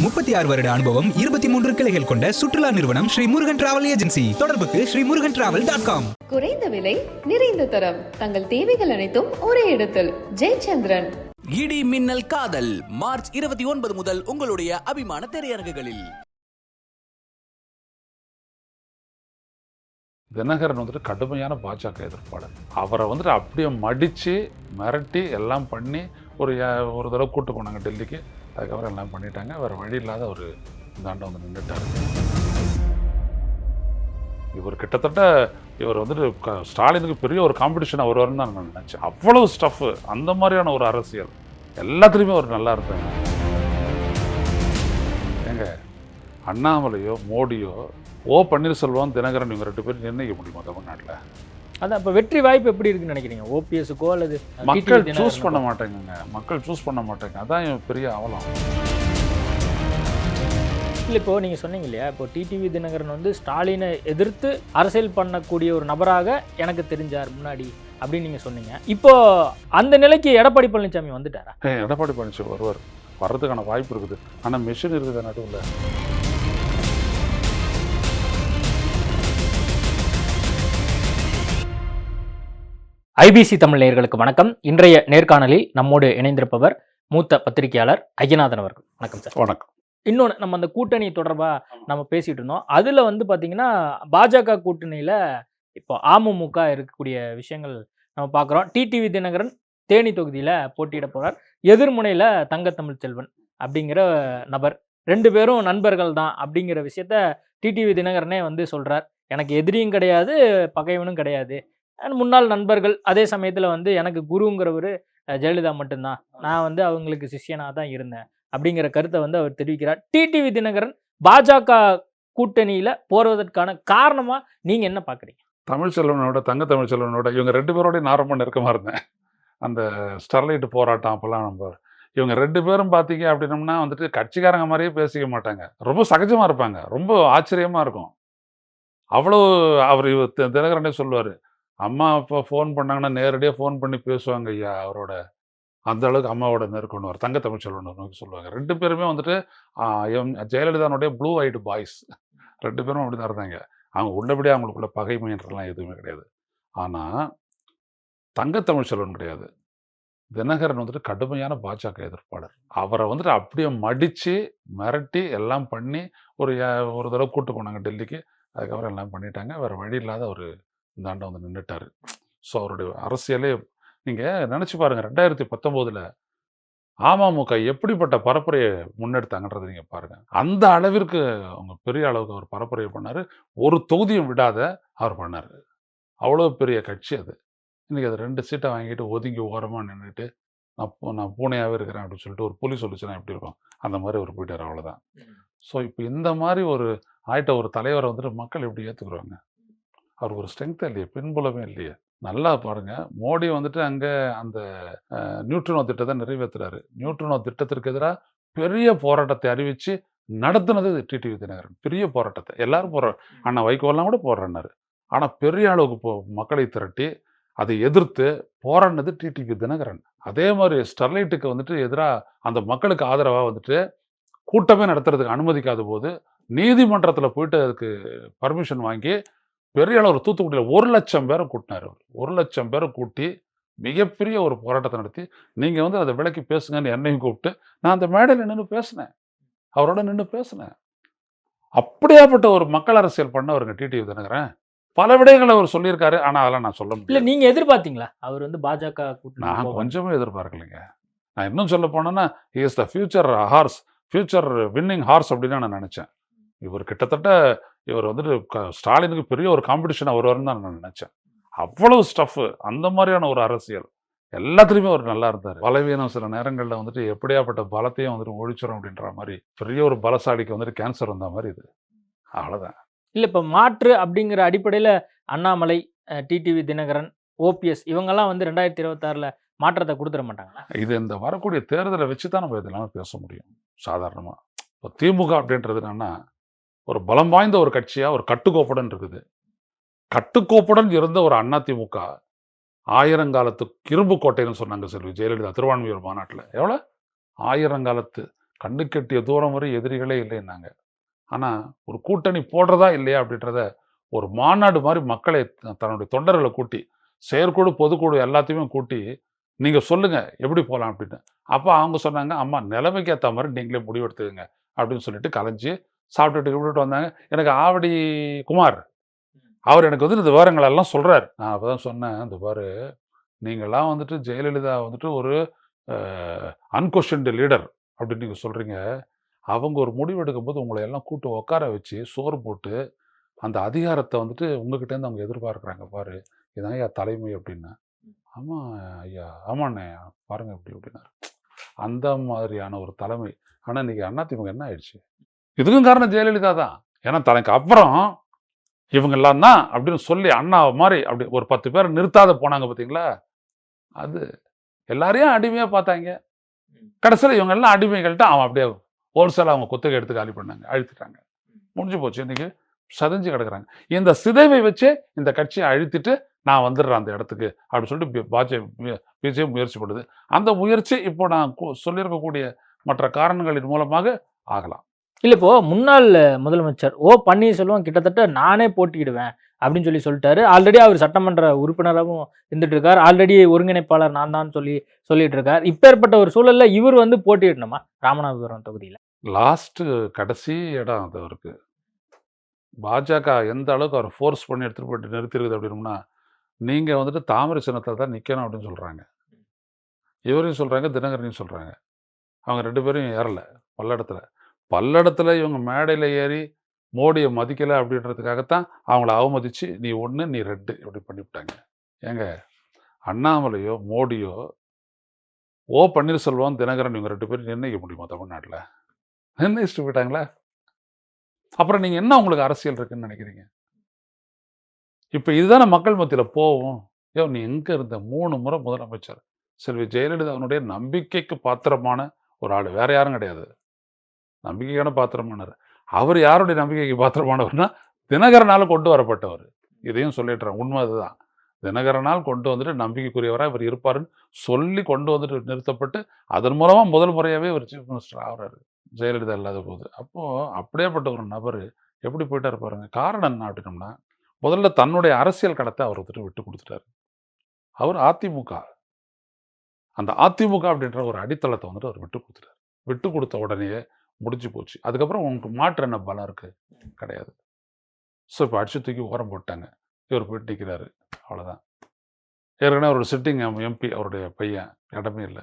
முப்பத்தி ஆறு வருட அனுபவம் இருபத்தி மூன்று கிளைகள் கொண்ட சுற்றுலா நிறுவனம் ஸ்ரீ முருகன் டிராவல் ஏஜென்சி தொடர்புக்கு Sri Murugan travel dot com குறைந்த விலை நிறைந்த தரம். தங்கள் தேவைகள் அனைத்தும் ஒரே இடத்தில். ஜெயச்சந்திரன். இடி மின்னல் காதல் மார்ச் இருபத்தி ஒன்பது முதல் உங்களுடைய அபிமான திரையரங்குகளில். தினகரன் வந்துட்டு கடுமையான பாஜக எதிர்ப்பாளர். அவரை வந்துட்டு அப்படியே மடித்து மிரட்டி எல்லாம் பண்ணி ஒரு ஒரு தடவை கூட்டு போனாங்க டெல்லிக்கு. அதுக்கப்புறம் எல்லாம் பண்ணிட்டாங்க. வேறு வழி இல்லாத ஒரு தாண்ட வந்து நின்றுட்டார். இவர் கிட்டத்தட்ட இவர் வந்துட்டு க- ஸ்டாலினுக்கு பெரிய ஒரு காம்படிஷன் அவர் வரும்னு தான் நான் நினச்சேன். அவ்வளவு ஸ்டஃப்பு அந்த மாதிரியான ஒரு அரசியல். எல்லாத்துலேயுமே அவர் நல்லா இருப்பாங்க ஏங்க அண்ணாமலையோ மோடியோ ஓ பன்னீர்செல்வம் தினகரன் இவங்க ரெண்டு பேரும் நிர்ணயிக்க முடியுமா தமிழ்நாட்டில்? அதான் இப்போ வெற்றி வாய்ப்பு எப்படி இருக்குன்னு நினைக்கிறீங்க? ஓபிஎஸ்க்கோ அல்லது மக்கள் சூஸ்? பண்ண மாட்டேங்குங்க. மக்கள் சூஸ் பண்ண மாட்டேங்க. அதான் பெரிய அவலம். இல்லை இப்போ நீங்க சொன்னீங்க இல்லையா? இப்போ டிடிவி தினகரன் வந்து ஸ்டாலினை எதிர்த்து அரசியல் பண்ணக்கூடிய ஒரு நபராக எனக்கு தெரிஞ்சார் முன்னாடி அப்படின்னு நீங்க சொன்னீங்க. இப்போ அந்த நிலைக்கு எடப்பாடி பழனிசாமி வந்துட்டாரா? எடப்பாடி பழனிசாமி வருவார். வர்றதுக்கான வாய்ப்பு இருக்குது. ஆனால் மிஷின் இருக்குது நடுவில்? ஐபிசி தமிழ் நேயர்களுக்கு வணக்கம். இன்றைய நேர்காணலில் நம்மோடு இணைந்திருப்பவர் மூத்த பத்திரிகையாளர் ஐயநாதன் அவர்கள். வணக்கம் சார். வணக்கம். இன்னொன்று நம்ம அந்த கூட்டணி தொடர்பாக நம்ம பேசிட்டு இருந்தோம். அதில் வந்து பார்த்தீங்கன்னா பாஜக கூட்டணியில் இப்போ அமமுக இருக்கக்கூடிய விஷயங்கள் நம்ம பார்க்குறோம் டிடிவி தினகரன் தேனி தொகுதியில் போட்டியிட போகிறார் எதிர்முனையில் தங்கத்தமிழ் செல்வன் அப்படிங்கிற நபர். ரெண்டு பேரும் நண்பர்கள் தான் அப்படிங்கிற விஷயத்த டிடிவி தினகரனே வந்து சொல்கிறார் எனக்கு எதிரியும் கிடையாது பகைவனும் கிடையாது. முன்னாள் நண்பர்கள் அதே சமயத்தில் வந்து எனக்கு குருங்கிறவர் ஜெயலலிதா மட்டும்தான். நான் வந்து அவங்களுக்கு சிஷ்யனாக தான் இருந்தேன். அப்படிங்கிற கருத்தை வந்து அவர் தெரிவிக்கிறார். டிடிவி தினகரன் பாஜக கூட்டணியில போறதற்கான காரணமா நீங்க என்ன பாக்குறீங்க? தமிழ்ச்செல்வனோட தங்க தமிழ்ச்செல்வனோட இவங்க ரெண்டு பேரோடய நான் ரொம்ப நெருக்கமாக இருந்தேன். அந்த ஸ்டெர்லைட் போராட்டம் அப்போல்லாம் நம்ம இவங்க ரெண்டு பேரும் பார்த்தீங்க அப்படின்னம்னா வந்துட்டு கட்சிக்காரங்க மாதிரியே பேசிக்க மாட்டாங்க. ரொம்ப சகஜமாக இருப்பாங்க. ரொம்ப ஆச்சரியமாக இருக்கும். அவ்வளோ அவர் தினகரனே சொல்லுவார் அம்மா இப்போ ஃபோன் பண்ணாங்கன்னா நேரடியாக ஃபோன் பண்ணி பேசுவாங்க ஐயா அவரோட. அந்த அளவுக்கு அம்மாவோட நெருக்கணுவார் தங்க தமிழ்ச்செல்வன் நோக்கி சொல்லுவாங்க. ரெண்டு பேருமே வந்துட்டு எம் ஜெயலலிதானுடைய ப்ளூ ஐடு பாய்ஸ் ரெண்டு பேரும் அப்படி தான் இருந்தாங்க. அவங்க உள்ளபடியே அவங்களுக்குள்ள பகைமைன்றலாம் எதுவுமே கிடையாது. ஆனால் தங்கத்தமிழ்ச்செல்வன் கிடையாது. தினகரன் வந்துட்டு கடுமையான பாஜக எதிர்ப்பாளர். அவரை வந்துட்டு அப்படியே மடித்து மிரட்டி எல்லாம் பண்ணி ஒரு ஒரு தடவை கூட்டு போனாங்க டெல்லிக்கு. அதுக்கப்புறம் எல்லாம் பண்ணிட்டாங்க. வேறு வழி இல்லாத ஒரு தாண்ட வந்து நின்றுட்டார் ஸோ அவருடைய அரசியலே நீங்கள் நினச்சி பாருங்கள் ரெண்டாயிரத்தி பத்தொம்போதில் அமமுக எப்படிப்பட்ட பரப்புரையை முன்னெடுத்தாங்கன்றதை நீங்கள் பாருங்கள் அந்த அளவிற்கு அவங்க பெரிய அளவுக்கு அவர் பரப்புரையை பண்ணார். ஒரு தொகுதியும் விடாத அவர் பண்ணார். அவ்வளோ பெரிய கட்சி அது. இன்றைக்கி அது ரெண்டு சீட்டை வாங்கிட்டு ஒதுங்கி ஓரமாக நின்றுட்டு நான் நான் பூனையாகவே இருக்கிறேன் அப்படின்னு சொல்லிட்டு ஒரு புலி சொல்லிச்சுன்னா எப்படி இருக்கும்? அந்த மாதிரி அவர் போயிட்டார் அவ்வளோதான் ஸோ இப்போ இந்த மாதிரி ஒரு ஆயிட்ட ஒரு தலைவரை வந்துட்டு மக்கள் எப்படி ஏற்றுக்குறாங்க அவர் ஒரு ஸ்ட்ரென்த்தே இல்லையே பின்புலமே இல்லையே. நல்லா பாருங்க. மோடி வந்துட்டு அங்கே அந்த நியூட்ரினோ திட்டத்தை நிறைவேற்றுறாரு நியூட்ரினோ திட்டத்திற்கு எதிராக பெரிய போராட்டத்தை அறிவித்து நடத்துனது டிடிவி தினகரன். பெரிய போராட்டத்தை. எல்லாரும் போடுற அண்ணா வைகோலாம் கூட போடுறேன்னாரு ஆனால் பெரிய அளவுக்கு போ மக்களை திரட்டி அதை எதிர்த்து போராடினது டிடிவி தினகரன். அதே மாதிரி ஸ்டெர்லைட்டுக்கு வந்துட்டு எதிராக அந்த மக்களுக்கு ஆதரவாக வந்துட்டு கூட்டமே நடத்துறதுக்கு அனுமதிக்காத போது நீதிமன்றத்தில் போயிட்டு அதுக்கு பர்மிஷன் வாங்கி பெரிய அளவு தூத்துக்குடியில் ஒரு லட்சம் பேரை கூட்டினார் அவர். ஒரு லட்சம் பேரை கூட்டி மிகப்பெரிய ஒரு போராட்டத்தை நடத்தி நீங்கள் வந்து அதை விலைக்கு பேசுங்கன்னு என்னையும் கூப்பிட்டு நான் அந்த மேடையில் நின்று பேசினேன். அவரோட நின்று பேசினேன். அப்படியாப்பட்ட ஒரு மக்கள் அரசியல் பண்ணவருங்க டிடிவி தினகரன் பல விடயங்களை அவர் சொல்லியிருக்காரு. ஆனால் அதெல்லாம் நான் சொல்ல இல்ல முடியல நீங்க எதிர்பார்த்தீங்களா அவர் வந்து பாஜக நான். கொஞ்சமே எதிர்பார்க்கலைங்க. நான் இன்னும் சொல்ல போனேன்னா is the future horse future winning horse அப்படின்னு நான் நினச்சேன். இவர் கிட்டத்தட்ட இவர் வந்துட்டு க- ஸ்டாலினுக்கு பெரிய ஒரு காம்படிஷன் அவர் வரும்னு தான் நான் நினச்சேன். அவ்வளவு ஸ்டஃப்பு அந்த மாதிரியான ஒரு அரசியல். எல்லாத்துலேயுமே அவர் நல்லா இருந்தார். பலவீனம் சில நேரங்களில் வந்துட்டு எப்படியாப்பட்ட பலத்தையும் வந்துட்டு ஒழிச்சிடும் அப்படின்ற மாதிரி பெரிய ஒரு பலசாலிக்கு வந்துட்டு கேன்சர் வந்த மாதிரி இது. அவ்வளோதான் இல்ல இப்ப மாற்று அப்படிங்கிற அடிப்படையில அண்ணாமலை டிடிவி தினகரன் ஓபிஎஸ் இவங்கெல்லாம் வந்து ரெண்டாயிரத்தி இருபத்தாறுல மாற்றத்தை கொடுத்துட மாட்டாங்களா? இது இந்த வரக்கூடிய தேர்தலை வச்சு தான் நம்ம இதெல்லாம் பேச முடியும் சாதாரணமாக இப்போ திமுக அப்படின்றது என்னன்னா ஒரு பலம் வாய்ந்த ஒரு கட்சியாக ஒரு கட்டுக்கோப்புடன் இருக்குது. கட்டுக்கோப்புடன் இருந்த ஒரு அண்ணா திமுக ஆயிரங்காலத்து இரும்பு கோட்டைன்னு சொன்னாங்க செல்வி ஜெயலலிதா திருவான்மையூர் மாநாட்டில். எவ்வளோ ஆயிரங்காலத்து கண்ணு கெட்டிய தூரம் வரை எதிரிகளே இல்லைன்னாங்க. ஆனால் ஒரு கூட்டணி போடுறதா இல்லையா அப்படின்றத ஒரு மாநாடு மாதிரி மக்களை தன்னுடைய தொண்டர்களை கூட்டி செயற்குழு பொதுக்குழு எல்லாத்தையுமே கூட்டி நீங்கள் சொல்லுங்கள் எப்படி போகலாம் அப்படின்னு. அப்போ அவங்க சொன்னாங்க அம்மா நிலைமைக்கு ஏற்ற மாதிரி நீங்களே முடிவெடுத்துக்கங்க அப்படின்னு சொல்லிட்டு கலைஞ்சி சாப்பிட்டுட்டு விட்டுட்டு வந்தாங்க. எனக்கு ஆவடி குமார் அவர் எனக்கு வந்து இந்த விவரங்கள் எல்லாம் சொல்கிறார் நான் அப்போ தான் சொன்னேன் இந்த பாரு நீங்களாம் வந்துட்டு ஜெயலலிதா வந்துட்டு ஒரு அன்கொஷன்டு லீடர் அப்படின்னு நீங்கள் சொல்கிறீங்க அவங்க ஒரு முடிவு எடுக்கும்போது உங்களை எல்லாம் கூட்டு உட்கார வச்சு சோறு போட்டு அந்த அதிகாரத்தை வந்துட்டு உங்ககிட்டேருந்து அவங்க எதிர்பார்க்குறாங்க பாரு இதான் ஐயா தலைமை அப்படின்னா. ஆமாம் ஐயா ஆமாண்ணே பாருங்க இப்படி அப்படின்னாரு அந்த மாதிரியான ஒரு தலைமை. ஆனால் இன்னைக்கு அதிமுக என்ன ஆயிடுச்சு? இதுக்கும் காரணம் ஜெயலலிதா தான். ஏன்னா தனக்கு அப்புறம் இவங்க எல்லாம் தான் அப்படின்னு சொல்லி அண்ணா மாதிரி அப்படி ஒரு பத்து பேர் நிறுத்தாத போனாங்க பார்த்தீங்களா அது எல்லாரையும் அடிமையாக பார்த்தாங்க. கடைசியில் இவங்க எல்லாம் அடிமைகள்ட்ட அவன் அப்படியே ஹோல்சேலாக அவங்க குத்தகை எடுத்து காலி பண்ணாங்க அழுத்திட்டாங்க. முடிஞ்சு போச்சு இன்னைக்கு. சதஞ்சு கிடக்குறாங்க. இந்த சிதைவை வச்சு இந்த கட்சியை அழுத்திட்டு நான் வந்துடுறேன் அந்த இடத்துக்கு அப்படின்னு சொல்லிட்டு பாஜக பிஜே முயற்சி பண்ணுது அந்த முயற்சி இப்போ நான் சொல்லியிருக்கக்கூடிய மற்ற காரணங்களின் மூலமாக ஆகலாம். இல்லை இப்போது முன்னாள் முதலமைச்சர் ஓ பன்னீர்செல்வம் கிட்டத்தட்ட நானே போட்டியிடுவேன் அப்படின்னு சொல்லி சொல்லிட்டாரு. ஆல்ரெடி அவர் சட்டமன்ற உறுப்பினராகவும் இருந்துட்டு இருக்கார் ஆல்ரெடி ஒருங்கிணைப்பாளர் நான் தான் சொல்லி சொல்லிட்டு இருக்கார் இப்பேற்பட்ட ஒரு சூழலில் இவர் வந்து போட்டியிடணுமா? ராமநாதபுரம் தொகுதியில். லாஸ்ட்டு கடைசி இடம் அது அவருக்கு. பாஜக எந்த அளவுக்கு அவர் ஃபோர்ஸ் பண்ணி எடுத்துகிட்டு போயிட்டு நிறுத்திருக்குது அப்படின்னா நீங்கள் வந்துட்டு தாமரை சின்னத்தில் தான் நிற்கணும் அப்படின்னு சொல்கிறாங்க இவரையும் சொல்கிறாங்க தினகரனையும் சொல்கிறாங்க அவங்க ரெண்டு பேரும் ஏறல பல்லடத்தில். பல்லடத்தில் இவங்க மேடையில் ஏறி மோடியை மதிக்கலை அப்படின்றதுக்காகத்தான் அவங்கள அவமதித்து நீ ஒன்று நீ ரெண்டு இப்படி பண்ணிவிட்டாங்க. ஏங்க அண்ணாமலையோ மோடியோ ஓ பன்னீர்செல்வம் தினகரன் இவங்க ரெண்டு பேரும் நிர்ணயிக்க முடியுமா தமிழ்நாட்டில்? நிர்ணயிச்சுட்டு போயிட்டாங்களா? அப்புறம் நீங்கள் என்ன உங்களுக்கு அரசியல் இருக்குன்னு நினைக்கிறீங்க? இப்போ இதுதானே மக்கள் மத்தியில் போவோம். ஐயோ நீ எங்கே இருந்த? மூணு முறை முதலமைச்சர். செல்வி ஜெயலலிதாவினுடைய நம்பிக்கைக்கு பாத்திரமான ஒரு ஆள். வேற யாரும் கிடையாது. நம்பிக்கைக்கான பாத்திரமானவர் அவர் யாருடைய நம்பிக்கைக்கு பாத்திரமானவர்னா தினகரனால் கொண்டு வரப்பட்டவர். இதையும் சொல்லிடுறேன் உண்மை அதுதான். தினகரனால் கொண்டு வந்துட்டு நம்பிக்கைக்குரியவராக இவர் இருப்பாருன்னு சொல்லி கொண்டு வந்துட்டு நிறுத்தப்பட்டு அதன் மூலமாக முதல் முறையாகவே ஒரு சீஃப் மினிஸ்டர் ஆகிறாரு. ஜெயலலிதா இல்லாத போது. அப்போது அப்படியேப்பட்ட ஒரு நபர் எப்படி போயிட்டார் பாருங்க. காரணம் என்ன அப்படின்னம்னா முதல்ல தன்னுடைய அரசியல் கடத்தை அவர் வந்துட்டு விட்டு கொடுத்துட்டாரு. அவர் அதிமுக. அந்த அதிமுக அப்படின்ற ஒரு அடித்தளத்தை வந்துட்டு அவர் விட்டு கொடுத்துட்டார். விட்டு கொடுத்த உடனே முடிஞ்சு போச்சு. அதுக்கப்புறம் உங்களுக்கு மாற்று என்ன பலம் இருக்கு? கிடையாது. ஸோ இப்போ அடிச்சு தூக்கி ஓரம் போட்டாங்க இவர் போயிட்டு நிற்கிறாரு அவ்வளோதான் ஏற்கனவே ஒரு சிட்டிங் எம்பி அவருடைய பையன் இடமே இல்லை.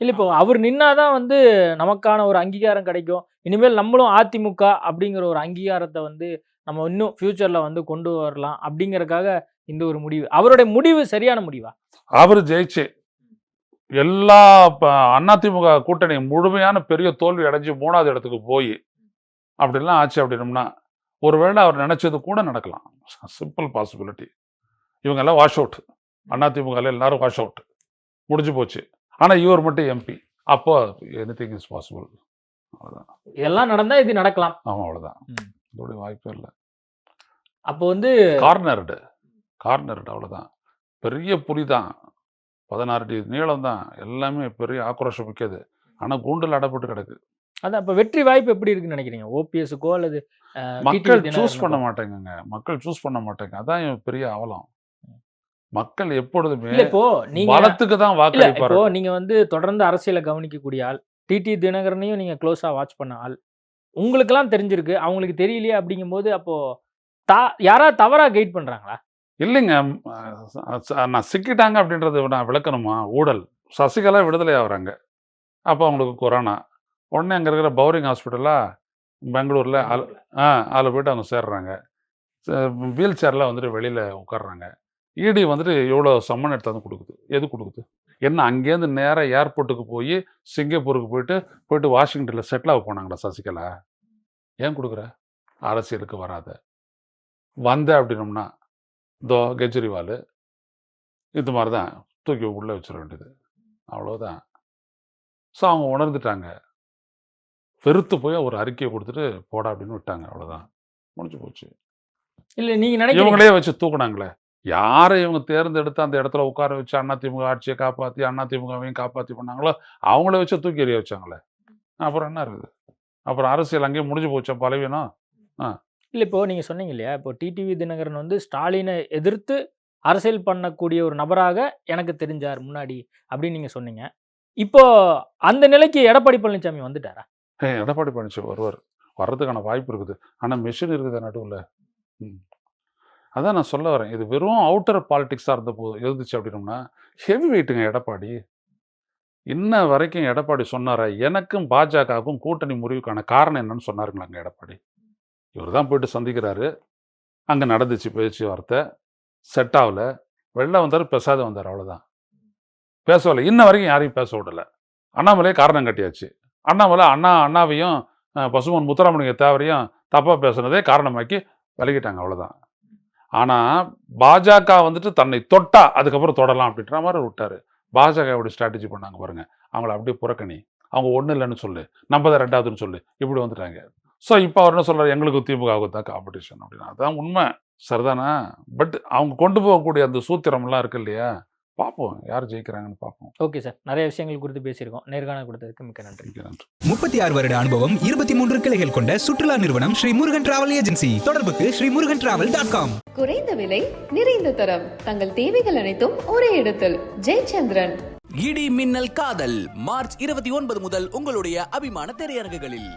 இல்ல இப்போ அவர் நின்னாதான் வந்து நமக்கான ஒரு அங்கீகாரம் கிடைக்கும். இனிமேல் நம்மளும் அதிமுக அப்படிங்கிற ஒரு அங்கீகாரத்தை வந்து நம்ம இன்னும் ஃபியூச்சர்ல வந்து கொண்டு வரலாம் அப்படிங்கறதுக்காக இந்த ஒரு முடிவு. அவருடைய முடிவு சரியான முடிவா? அவர் ஜெயிச்சு. எல்லா அதிமுக கூட்டணி முழுமையான பெரிய தோல்வி அடைஞ்சு மூணாவது இடத்துக்கு போய் அப்படிலாம் ஆச்சு அப்படின்னம்னா ஒருவேளை அவர் நினைச்சது கூட நடக்கலாம். சிம்பிள் பாசிபிலிட்டி இவங்க எல்லாம் வாஷ் அவுட் அதிமுக எல்லாரும் வாஷ் அவுட் முடிஞ்சு போச்சு. ஆனா இவர் மட்டும் எம்பி அப்போ எனி திங் இஸ் பாசிபிள் அவ்வளோதான் இதெல்லாம் நடந்தா இது நடக்கலாம். ஆமாம் அவ்வளோதான் ம். இதோட வாய்ப்பே இல்லை. அப்போ வந்து கார்னர்டு கார்னர்டு அவ்வளோதான் பெரிய புலி தான் பதினாறு அடி நீளம் தான் எல்லாமே பெரிய ஆக்ரோஷம் மிக்கது. ஆனால் கூண்டில் அடப்பட்டு கிடக்கு. அதான் இப்ப வெற்றி வாய்ப்பு எப்படி இருக்குன்னு நினைக்கிறீங்க? ஓபிஎஸ்க்கோ அல்லது மக்கள் சூஸ் பண்ண? மாட்டேங்குங்க. மக்கள் சூஸ் பண்ண மாட்டேங்க. அதான் பெரிய அவலம். மக்கள் எப்பொழுதுமே இப்போ நீங்க பலத்துக்கு தான் வாக்களிப்பாரு இப்போ நீங்க வந்து தொடர்ந்து அரசியலை கவனிக்கக்கூடிய ஆள் டிடி தினகரனையும் நீங்க க்ளோஸா வாட்ச் பண்ண ஆள் உங்களுக்கெல்லாம் தெரிஞ்சிருக்கு. அவங்களுக்கு தெரியலையே அப்படிங்கும்போது அப்போ தா யாரா தவறா கைட் பண்றாங்களா? இல்லைங்க. நான் சிக்கிட்டாங்க அப்படின்றத நான் விளக்கணுமா? ஊழல் சசிகலா விடுதலை ஆகுறாங்க. அப்போ அவங்களுக்கு கொரோனா. உடனே அங்கே இருக்கிற பவுரிங் ஹாஸ்பிட்டலாக பெங்களூரில் ஆள் ஆ அதில் போயிட்டு அவங்க சேர்றாங்க. வீல் சேரில் வந்துட்டு வெளியில் உட்கார்றாங்க. இடி வந்துட்டு எவ்வளோ சம்மன் எடுத்து வந்து கொடுக்குது? எது கொடுக்குது? என்ன அங்கேருந்து நேராக ஏர்போர்ட்டுக்கு போய் சிங்கப்பூருக்கு போயிட்டு போயிட்டு வாஷிங்டனில் செட்டில் ஆக போனாங்களா சசிகலா. ஏன் கொடுக்குற? அரசியலுக்கு வராத. வந்த அப்படின்னோம்னா தோ கெஜ்ரிவால். இது மாதிரி தான் தூக்கி உள்ளே வச்சிட வேண்டியது. அவ்வளோதான் ஸோ அவங்க உணர்ந்துட்டாங்க. வெறுத்து போய் ஒரு அறிக்கையை கொடுத்துட்டு போடா அப்படின்னு விட்டாங்க. அவ்வளோதான் முடிஞ்சு போச்சு. இல்ல நீங்க நினைக்கிறீங்க இவங்களே வச்சு தூக்குனாங்களே. யாரை இவங்க தேர்ந்தெடுத்து அந்த இடத்துல உட்கார வச்சு அதிமுக ஆட்சியை காப்பாற்றி அதிமுகவையும் காப்பாற்றி பண்ணாங்களோ அவங்கள வச்சு தூக்கி எறிய வச்சாங்களே. அப்புறம் என்ன இருக்குது? அப்புறம் அரசியல் அங்கேயே முடிஞ்சு போச்சா? பலவீனம்? இல்லை இப்போ நீங்கள் சொன்னீங்க இல்லையா? இப்போ டிடிவி தினகரன் வந்து ஸ்டாலினை எதிர்த்து அரசியல் பண்ணக்கூடிய ஒரு நபராக எனக்கு தெரிஞ்சார் முன்னாடி அப்படின்னு நீங்கள் சொன்னீங்க. இப்போ அந்த நிலைக்கு எடப்பாடி பழனிசாமி வந்துட்டாரா? எடப்பாடி பழனிசாமி வருவார். வர்றதுக்கான வாய்ப்பு இருக்குது. ஆனால் மிஷின் இருக்குது நடுவில். ம். அதான் நான் சொல்ல வரேன். இது வெறும் அவுட்டர் பாலிடிக்ஸாக இருந்த போது இருந்துச்சு அப்படின்னோம்னா ஹெவி வெயிட்டுங்க எடப்பாடி. இன்ன வரைக்கும் எடப்பாடி சொன்னார? எனக்கும் பாஜகவுக்கும் கூட்டணி முறிவுக்கான காரணம் என்னன்னு சொன்னாருங்களாங்க எடப்பாடி. இவர் தான் போயிட்டு சந்திக்கிறாரு. அங்கே நடந்துச்சு பேச்சுவார்த்தை செட் ஆகல. வெளில வந்தார் பேசாத வந்தார் அவ்வளோதான் பேசவில்லை. இன்ன வரைக்கும் யாரையும் பேச விடலை. அண்ணாமலையே காரணம் கட்டியாச்சு. அண்ணாமலை அண்ணா அண்ணாவையும் பசுமன் முத்துராமலிங்க தேவரையும் தப்பாக பேசுனதே காரணமாக்கி விலகிட்டாங்க அவ்வளோதான் ஆனால் பாஜக வந்துட்டு தன்னை தொட்டா அதுக்கப்புறம் தொடலாம் அப்படின்ற மாதிரி விட்டார். பாஜக எப்படி ஸ்ட்ராட்டஜி பண்ணாங்க பாருங்கள் அவங்கள அப்படியே புறக்கணி. அவங்க ஒன்றும் இல்லைன்னு சொல்லு. நம்ம தான் ரெண்டாவதுன்னு சொல்லு. இப்படி வந்துட்டாங்க. ஸோ இப்போ அவர் என்ன சொல்றாரு? எங்களுக்கு திமுக தான் காம்படிஷன் அப்படின்னா. அதான் உண்மை. சரிதானா? பட் அவங்க கொண்டு போகக்கூடிய அந்த சூத்திரம்லாம் இருக்கு இல்லையா? பார்ப்போம். யார் ஜெயிக்கிறாங்கன்னு பார்ப்போம். ஓகே சார் நிறைய விஷயங்கள் குறித்து பேசியிருக்கோம். நேர்காணல் கொடுத்ததுக்கு மிக்க நன்றி. நன்றி. முப்பத்தி ஆறு வருட அனுபவம் இருபத்தி மூன்று கிளைகள் கொண்ட சுற்றுலா நிறுவனம் ஸ்ரீ முருகன் டிராவல் ஏஜென்சி தொடர்புக்கு Sri Murugan travel dot com குறைந்த விலை நிறைந்த தரம். தங்கள் தேவைகள் அனைத்தும் ஒரே இடத்தில். ஜெயச்சந்திரன். இடி மின்னல் காதல் மார்ச் இருபத்தி ஒன்பது முதல் உங்களுடைய அபிமான திரையரங்குகளில்.